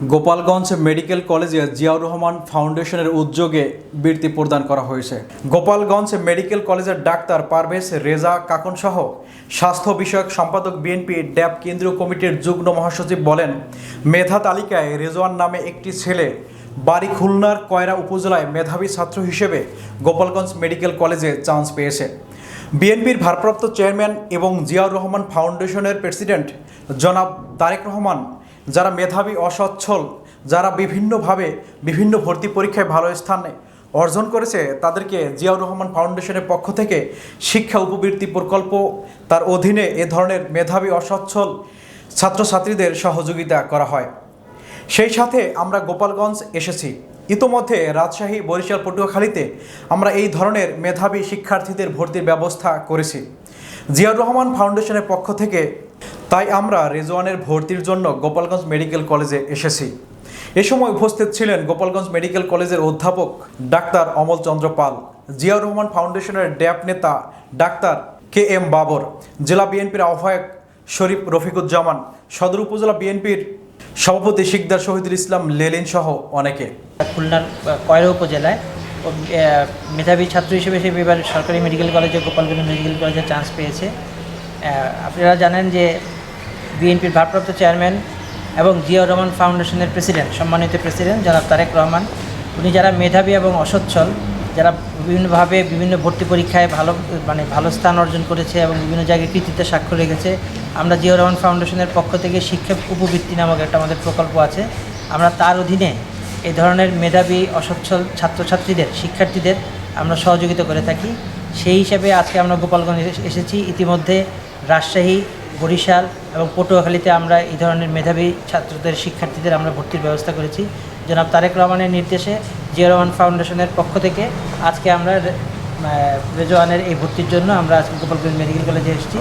Gopalganj medical কলেজে জিয়াউর রহমান ফাউন্ডেশনের উদ্যোগে বৃত্তি প্রদান করা হয়েছে। গোপালগঞ্জ মেডিকেল কলেজের ডাক্তার পারভেজ রেজা কাকন সহ স্বাস্থ্য বিষয়ক সম্পাদক বিএনপি ড্যাব কেন্দ্রীয় কমিটির যুগ্ম মহাসচিব বলেন, মেধা তালিকায় রেজওয়ান নামে একটি ছেলে বাড়ি খুলনার কয়রা উপজেলায় মেধাবী ছাত্র হিসেবে গোপালগঞ্জ মেডিকেল কলেজে চান্স পেয়েছে। বিএনপির ভারপ্রাপ্ত চেয়ারম্যান এবং জিয়াউর রহমান ফাউন্ডেশনের প্রেসিডেন্ট জনাব তারেক রহমান যারা মেধাবী, অসচ্ছল, যারা বিভিন্নভাবে বিভিন্ন ভর্তি পরীক্ষায় ভালো স্থানে অর্জন করেছে, তাদেরকে জিয়াউর রহমান ফাউন্ডেশনের পক্ষ থেকে শিক্ষা উপবৃত্তি প্রকল্প, তার অধীনে এ ধরনের মেধাবী, অসচ্ছল ছাত্রছাত্রীদের সহযোগিতা করা হয়। সেই সাথে আমরা গোপালগঞ্জ এসেছি। ইতোমধ্যে রাজশাহী, বরিশাল, পটুয়াখালীতে আমরা এই ধরনের মেধাবী শিক্ষার্থীদের ভর্তির ব্যবস্থা করেছি। জিয়াউর রহমান ফাউন্ডেশনের পক্ষ থেকে তাই আমরা রেজওয়ানের ভর্তির জন্য গোপালগঞ্জ মেডিকেল কলেজে এসেছি। এ সময় উপস্থিত ছিলেন গোপালগঞ্জ মেডিকেল কলেজের অধ্যাপক ডাক্তার অমল চন্দ্র পাল, জিয়াউর রহমান ফাউন্ডেশনের ড্যাপ নেতা ডাক্তার কে এম বাবর, জেলা বিএনপির আহ্বায়ক শরীফ রফিকুজ্জামান, সদর উপজেলা বিএনপির সভাপতি শিকদার শহীদুল ইসলাম লেলিন সহ অনেকে। খুলনার কয়রা উপজেলায় মেধাবী ছাত্র হিসেবে সে এবার সরকারি মেডিকেল কলেজে, গোপালগঞ্জ মেডিকেল কলেজে চান্স পেয়েছে। আপনারা জানেন যে বিএনপির ভারপ্রাপ্ত চেয়ারম্যান এবং জিয়াউর রহমান ফাউন্ডেশনের প্রেসিডেন্ট, সম্মানিত প্রেসিডেন্ট জনাব তারেক রহমান। উনি যারা মেধাবী এবং অসচ্ছল, যারা বিভিন্নভাবে বিভিন্ন ভর্তি পরীক্ষায় ভালো মানে ভালো স্থান অর্জন করেছে এবং বিভিন্ন জায়গায় কৃতিত্বে স্বাক্ষর রেখেছে, আমরা জিয়াউর রহমান ফাউন্ডেশনের পক্ষ থেকে শিক্ষা উপবৃত্তি নামক একটা আমাদের প্রকল্প আছে। আমরা তার অধীনে এই ধরনের মেধাবী, অসচ্ছল ছাত্রছাত্রীদের, শিক্ষার্থীদের আমরা সহযোগিতা করে থাকি। সেই হিসাবে আজকে আমরা গোপালগঞ্জ এসেছি। ইতিমধ্যে রাজশাহী বরিশাল এবং পটুয়াখালীতে আমরা এই ধরনের মেধাবী ছাত্রদের শিক্ষার্থীদের আমরা ভর্তির ব্যবস্থা করেছি। জনাব তারেক রহমানের নির্দেশে জিয়া রহমান ফাউন্ডেশনের পক্ষ থেকে আজকে আমরা রেজওয়ানের এই ভর্তির জন্য আমরা আজকে গোপালগঞ্জ মেডিকেল কলেজে এসেছি।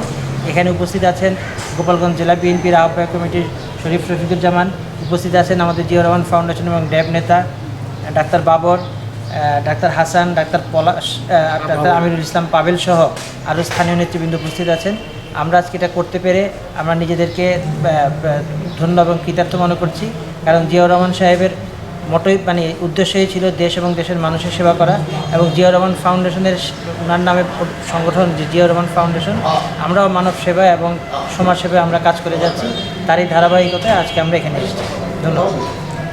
এখানে উপস্থিত আছেন গোপালগঞ্জ জেলা বিএনপির আহ্বায়ক কমিটির শরীফ রফিকুজ্জামান। উপস্থিত আছেন আমাদের জিয়া রহমান ফাউন্ডেশন এবং ড্যাব নেতা doctor Babar doctor Hasan doctor Palash doctor Amirul Islam Pabel সহ আরও স্থানীয় নেতৃবৃন্দ উপস্থিত আছেন। আমরা আজকে এটা করতে পেরে আমরা নিজেদেরকে ধন্য এবং কৃতার্থ মনে করছি। কারণ জিয়াউর রহমান সাহেবের মোটই মানে উদ্দেশ্যই ছিল দেশ এবং দেশের মানুষের সেবা করা এবং জিয়াউর রহমান ফাউন্ডেশনের ওনার নামে সংগঠন যে জিয়াউর রহমান ফাউন্ডেশন, আমরাও মানব সেবা এবং সমাজ সেবায় আমরা কাজ করে যাচ্ছি। তারই ধারাবাহিকতায় আজকে আমরা এখানে এসেছি। ধন্যবাদ।